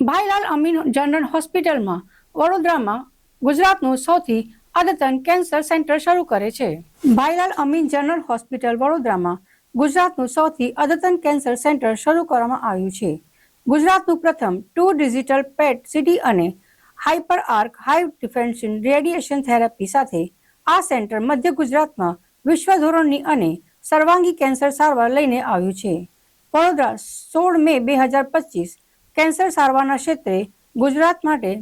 Bhailal Amin general હોસ્પિટલમાં, વડોદરામાં ગુજરાતનું સૌથી અદ્યતન કેન્સર સેન્ટર શરૂ કરે છે. ભાઈલાલ અમીન જનરલ હોસ્પિટલ વડોદરામાં ગુજરાતનું સૌથી અદ્યતન કેન્સર સેન્ટર શરૂ કરવામાં આવ્યું છે. ગુજરાતનું પ્રથમ ટુ ડિજિટલ પેટ સીટી અને hyper arc high definition radiation therapy સાથે આ સેન્ટર મધ્ય ગુજરાતમાં વિશ્વ ધોરણની અને સર્વાંગી કેન્સર સારવાર લઈને આવ્યું છે. વડોદરા સોળ મે બે હજાર પચીસ કેન્સર સારવારના ક્ષેત્રે ગુજરાત માટે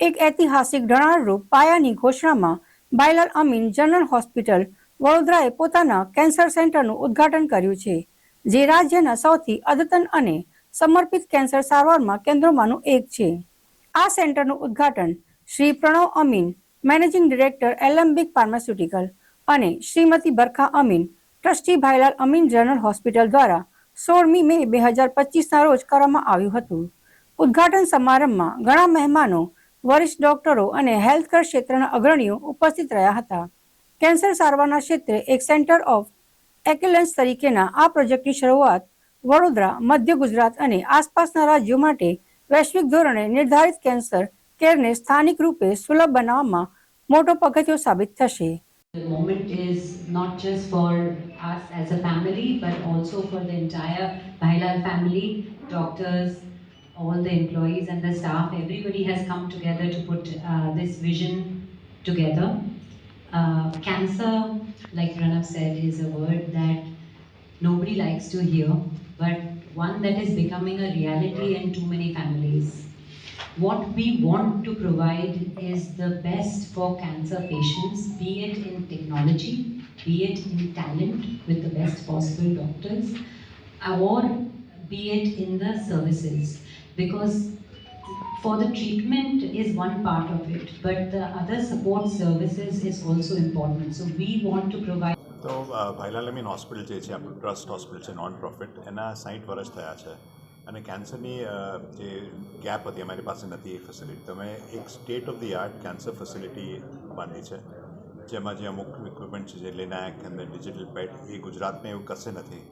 એક ઐતિહાસિક ઢણાળરૂપ પાયાની ઘોષણામાં બાયલાલ અમીન જનરલ હોસ્પિટલ વડોદરાએ પોતાના કેન્સર સેન્ટરનું ઉદ્ઘાટન કર્યું છે, જે રાજ્યના સૌથી અદ્યતન અને સમર્પિત કેન્સર સારવારમાં કેન્દ્રોમાંનું એક છે. આ સેન્ટરનું ઉદ્ઘાટન Shri Pranav Amin, managing director Alembic pharmaceutical અને Shrimati Barkha Amin, trustee Bhailal Amin general hospital દ્વારા સોળમી મે બે હજાર પચીસના રોજ કરવામાં આવ્યું હતું. ઉદ્ઘાટન સમારંભમાં ઘણા મહેમાનો, વરિષ્ઠ ડોક્ટરો અને હેલ્થકેર ક્ષેત્રના અગ્રણીઓ ઉપસ્થિત રહ્યા હતા. કેન્સર સારવારના ક્ષેત્રે એક સેન્ટર ઓફ એક્સેલન્સ તરીકેના આ પ્રોજેક્ટની શરૂઆત વડોદરા, મધ્ય ગુજરાત અને આસપાસના રાજ્યો માટે વૈશ્વિક ધોરણે નિર્ધારિત કેન્સર કેરને સ્થાનિક રૂપે સુલભ બનાવવામાં મોટો પગથિયો સાબિત થશે. The moment is not just for us as a family, but also for the entire Bhailal family, doctors, all the employees and the staff. Everybody has come together to put uh, this vision together. Uh, cancer, like Pranav said, is a word that nobody likes to hear, but one that is becoming a reality in too many families What we want to provide is the best for cancer patients, be it in technology, be it in talent with the best possible doctors, or be it in the services. Because for the treatment is one part of it, but the other support services is also important. So we want to provide. તો અ, Bhailal Amin hospital જે છે આપણું trust hospital છે non profit એના સાઠ વર્ષ થયા છે અને કેન્સરની જે ગેપ હતી અમારી પાસે નથી એ ફેસિલિટી તો અમે એક state of the art cancer facility બાંધી છે, જેમાં જે અમુક ઇક્વિપમેન્ટ છે, જે લેનાક અને ડિજિટલ પેટ એ ગુજરાતમાં એવું કશે નથી.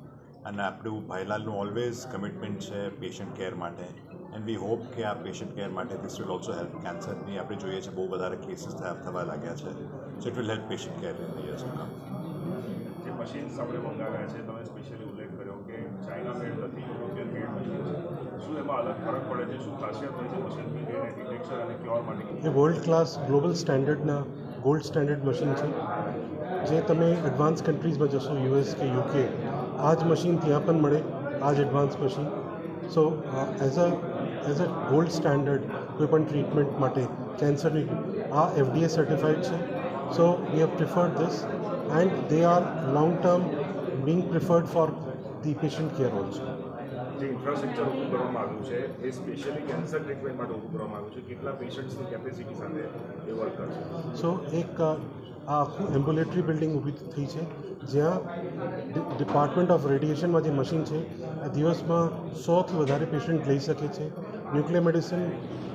અને આપણું ભાઈલાલનું ઓલવેઝ કમિટમેન્ટ છે પેશન્ટ કેર માટે. એન્ડ વી હોપ કે આ પેશન્ટ કેર માટે ધીસ વિલ ઓલ્સો હેલ્પ કેન્સરની આપણે જોઈએ છે બહુ વધારે કેસીસ થવા લાગ્યા છે. So it will help patient care in years જે મશીન્સ આપણે મંગાવ્યા છે, તમે સ્પેશિયલી ઉલ્લેખ કર્યો કે ચાઇના મેડ નથી યુરોપિયન મેડ મશીન છે એ વર્લ્ડ ક્લાસ ગ્લોબલ સ્ટેન્ડર્ડના ગોલ્ડ સ્ટેન્ડર્ડ મશીન છે જે તમે એડવાન્સ કન્ટ્રીઝમાં જશો યુએસ કે યુકે આ જ મશીન ત્યાં પણ મળે આ જ advance machine so as a as a gold standard કોઈ પણ ટ્રીટમેન્ટ માટે કેન્સરની આ એફડીએ સર્ટિફાઈડ છે so we have preferred this and they are long term being preferred for the patient care also જે ઇન્ફ્રાસ્ટ્રક્ચર ઊભું કરવામાં આવ્યું છે, એ સ્પેશિયલી કેન્સર ટ્રીટમેન્ટ માટે ઊભું કરવામાં આવ્યું છે. કેટલા પેશન્ટ્સની કેપેસિટી સાથે એ વર્ક કરશે? સો એક આખું એમ્બ્યુલેટરી બિલ્ડિંગ ઊભી થઈ છે, જ્યાં ડિપાર્ટમેન્ટ ઓફ રેડિએશનમાં જે મશીન છે, એ દિવસમાં સોથી વધારે પેશન્ટ લઈ શકે છે. ન્યુક્લિયર મેડિસિન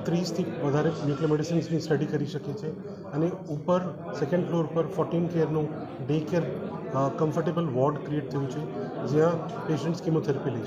ત્રીસથી વધારે ન્યુક્લિયર મેડિસિન્સની સ્ટડી કરી શકે છે. અને ઉપર સેકન્ડ ફ્લોર પર fourteen કેરનું day care comfortable ward create થયું છે, જ્યાં પેશન્ટ્સ કિમોથેરાપી લઈ